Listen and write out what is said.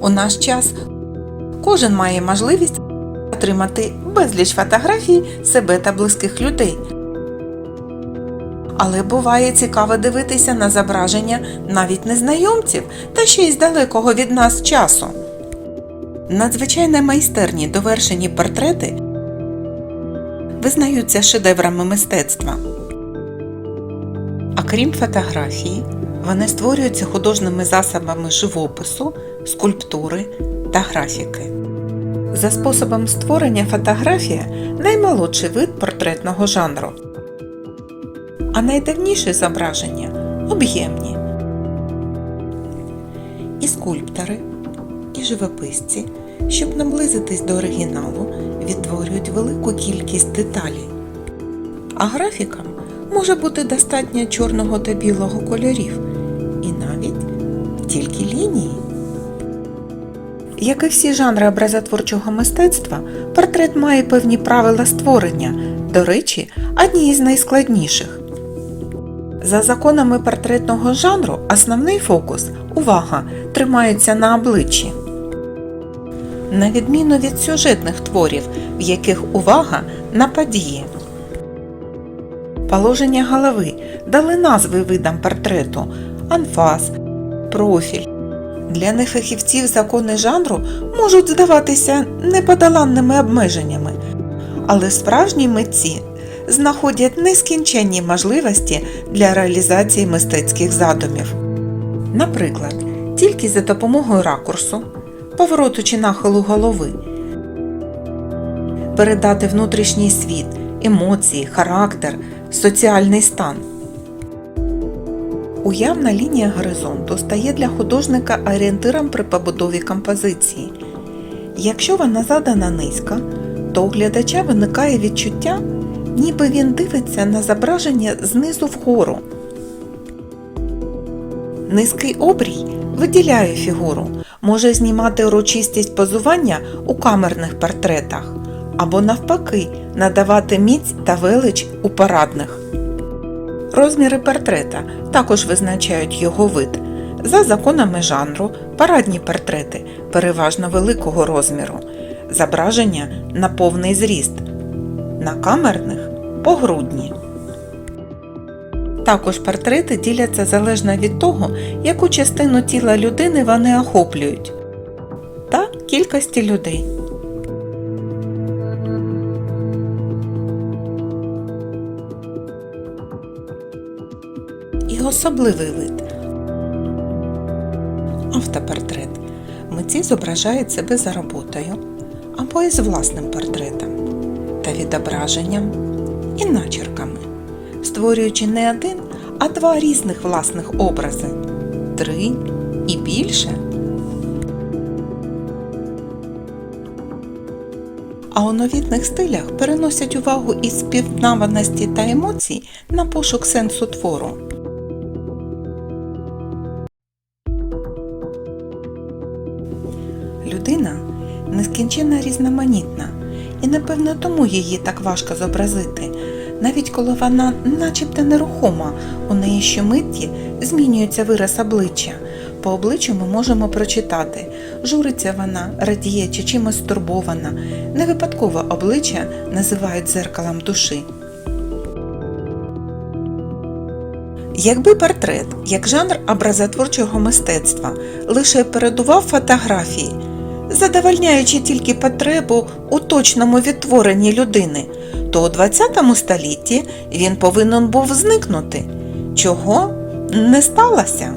У наш час кожен має можливість отримати безліч фотографій себе та близьких людей. Але буває цікаво дивитися на зображення навіть незнайомців та ще й з далекого від нас часу. Надзвичайно майстерні довершені портрети визнаються шедеврами мистецтва. А крім фотографії, вони створюються художніми засобами живопису, скульптури та графіки. За способом створення фотографія наймолодший вид портретного жанру, а найдавніші зображення об'ємні. І скульптори, і живописці, щоб наблизитись до оригіналу, відтворюють велику кількість деталей. А графікам може бути достатньо чорного та білого кольорів, і навіть тільки лінії. Як і всі жанри образотворчого мистецтва, портрет має певні правила створення, до речі, одні із найскладніших. За законами портретного жанру основний фокус увага тримається на обличчі. На відміну від сюжетних творів, в яких увага на події. Положення голови дали назви видам портрету анфас, профіль. Для нефахівців закони жанру можуть здаватися неподоланними обмеженнями, але справжні митці знаходять нескінченні можливості для реалізації мистецьких задумів. Наприклад, тільки за допомогою ракурсу, повороту чи нахилу голови, передати внутрішній світ, емоції, характер, соціальний стан. Уявна лінія горизонту стає для художника орієнтиром при побудові композиції. Якщо вона задана низько, то у глядача виникає відчуття, ніби він дивиться на зображення знизу вгору. Низький обрій виділяє фігуру, може знімати урочистість позування у камерних портретах або навпаки надавати міць та велич у парадних. Розміри портрета також визначають його вид. За законами жанру, парадні портрети переважно великого розміру, зображення на повний зріст, на камерних погрудні. Також портрети діляться залежно від того, яку частину тіла людини вони охоплюють, та кількості людей. Особливий вид автопортрет. Митці зображають себе за роботою або із власним портретом та відображенням і начерками, створюючи не один, а два різних власних образи три і більше. А у новітних стилях переносять увагу із співнаваності та емоцій на пошук сенсу твору. Людина нескінченно різноманітна, і напевно тому її так важко зобразити, навіть коли вона начебто нерухома, у неї щомитті змінюється вираз обличчя. По обличчю ми можемо прочитати, журиться вона, радіє чи чимось стурбована. Не випадково обличчя називають дзеркалом душі. Якби портрет, як жанр образотворчого мистецтва, лише передував фотографії, задовольняючи тільки потребу у точному відтворенні людини, то у ХХ столітті він повинен був зникнути. Чого не сталося?